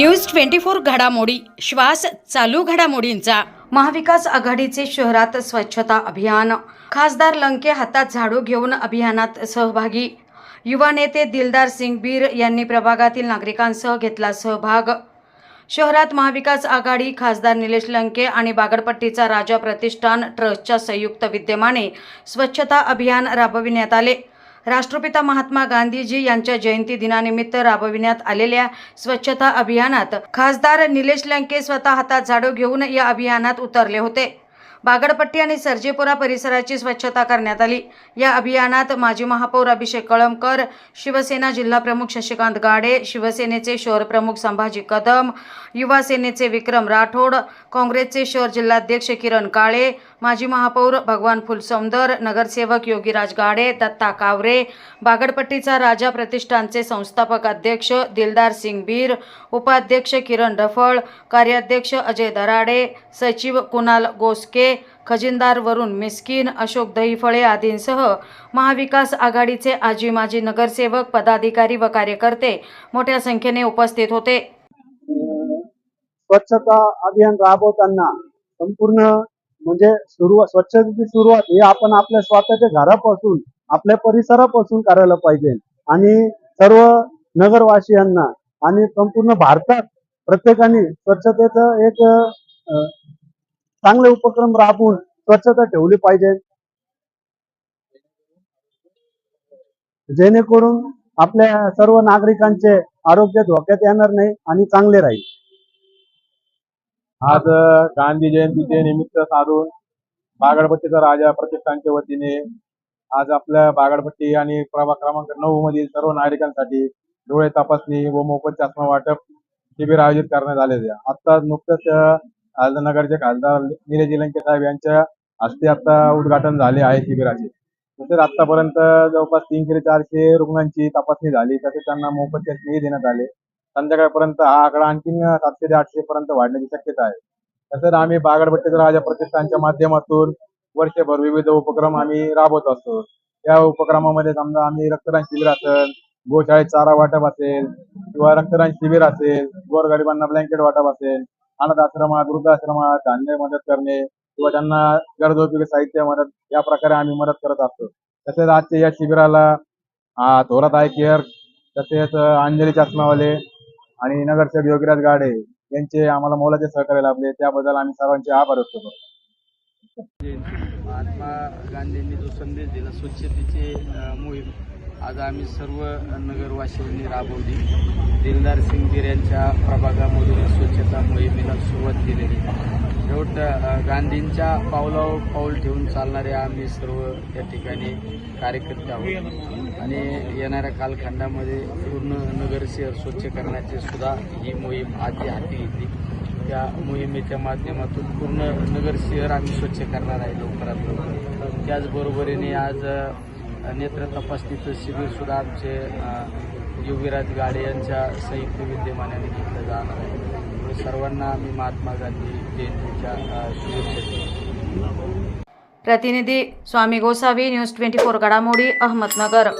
News twenty four घडामोडी श्वास चालू घडामोडींचा. महाविकास आघाडीचे शहरात स्वच्छता अभियान. खासदार लंके हातात झाडू घेऊन अभियानात सहभागी. युवा नेते दिलदार सिंग बीर यांनी प्रभागातील नागरिकांसह घेतला सहभाग. शहरात महाविकास आघाडी खासदार निलेश लंके आणि बागडपट्टीचा राजा प्रतिष्ठान ट्रस्टच्या संयुक्त विद्यमाने स्वच्छता अभियान राबविण्यात आले. राष्ट्रपिता महात्मा गांधीजी यांच्या जयंती दिनानिमित्त राबविण्यात आलेल्या स्वच्छता अभियानात खासदार निलेश लंके स्वतः हातात झाडू घेऊन या अभियानात उतरले होते. बागडपट्टी आणि सर्जेपुरा परिसराची स्वच्छता करण्यात आली. या अभियानात माजी महापौर अभिषेक कळमकर शिवसेना जिल्हाप्रमुख शशिकांत गाडे शिवसेनेचे शहर प्रमुख संभाजी कदम युवा सेनेचे विक्रम राठोड काँग्रेसचे शहर जिल्हाध्यक्ष किरण काळे माजी महापौर भगवान फुलसौंदर नगरसेवक योगीराज गाडे दत्ता कावरे बागडपट्टीचा राजा प्रतिष्ठानचे संस्थापक अध्यक्ष दिलदार सिंग बीर उपाध्यक्ष किरण रफळ कार्याध्यक्ष अजय दराडे सचिव कुणाल गोसके खजिनदार वरुण मिस्किन अशोक दहीफळे आदींसह महाविकास आघाडीचे आजी माजी नगरसेवक पदाधिकारी व कार्यकर्ते मोठ्या संख्येने उपस्थित होते. स्वच्छता अभियान राबवताना संपूर्ण म्हणजे सुरुवात स्वच्छतेची सुरुवात हे आपण आपल्या स्वतःच्या घरापासून आपल्या परिसरापासून करायला पाहिजे. आणि सर्व नगरवासियांना आणि संपूर्ण भारतात प्रत्येकाने स्वच्छतेचं एक चांगले उपक्रम राबवून स्वच्छता ठेवली पाहिजे. जेणेकरून आपल्या सर्व नागरिकांचे आरोग्य धोक्यात येणार नाही आणि चांगले राहील. आज गांधी जयंतीचे निमित्त साधून बागडपट्टीचा राजा प्रतिष्ठानच्या वतीने आज आपल्या बागडपट्टी आणि प्रभाग क्रमांक नऊ मधील सर्व नागरिकांसाठी डोळे तपासणी व मोफत चष्मा वाटप शिबिर आयोजित करण्यात आले आता नुकतंच नगरचे खासदार निलेश लंके साहेब यांच्या हस्ते आता उद्घाटन झाले आहे शिबिराचे. तसेच आतापर्यंत जवळपास तीनशे चारशे रुग्णांची तपासणी झाली. तसेच त्यांना मोफत चष्मेही देण्यात आले. संध्याकाळपर्यंत हा आकडा आणखी सातशे ते आठशे पर्यंत वाढण्याची शक्यता आहे. तसंच आम्ही बागडपट्टीचा राजा प्रतिष्ठानच्या माध्यमातून वर्षभर विविध उपक्रम आम्ही राबवत असतो. या उपक्रमामध्ये समजा आम्ही रक्तदान शिबिर असेल गोशाळेत चारा वाटप असेल किंवा रक्तदान शिबिर असेल गोरगरिबांना ब्लँकेट वाटप असेल अनाथ आश्रमात वृद्धाश्रमात धान्य मदत करणे किंवा त्यांना गरजोपयोगी साहित्य मदत या प्रकारे आम्ही मदत करत असतो. तसेच आजच्या या शिबिराला थोरात आय केअर तसेच अंजली चष्मावाले आणि नगरसेवक योगीराज गाडे यांचे आम्हाला मोलाचे सहकार्य लाभले. त्याबद्दल आम्ही सर्वांचे आभार व्यक्त करतो. महात्मा गांधींनी जो संदेश दिला स्वच्छतेची मोहीम. आज आम्ही सर्व नगरवासियांनी राबवली. दिलदार सिंग यांच्या प्रभागामधून स्वच्छता मोहिमेला सुरुवात केलेली. शेवट गांधींच्या पावलावर पाऊल ठेवून चालणारे आम्ही सर्व त्या ठिकाणी कार्यकर्ते आहोत. आणि येणाऱ्या कालखंडामध्ये पूर्ण नगर शहर स्वच्छ करण्याची सुद्धा ही मोहीम आधी हाती घेतली. त्या मोहिमेच्या माध्यमातून पूर्ण नगर शहर आम्ही स्वच्छ करणार आहे लवकरात लवकर. त्याचबरोबरीने आज नेत्र तपासणीचं शिबिर सुद्धा आमचे अ, गाडे यांच्या संयुक्त विद्यमानाने घेतलं जाणार आहे. सर्वांना आम्ही महात्मा गांधी जयंतीच्या शुभेच्छा प्रतिनिधी Swami Gosavi news twenty four घडामोडी अहमदनगर.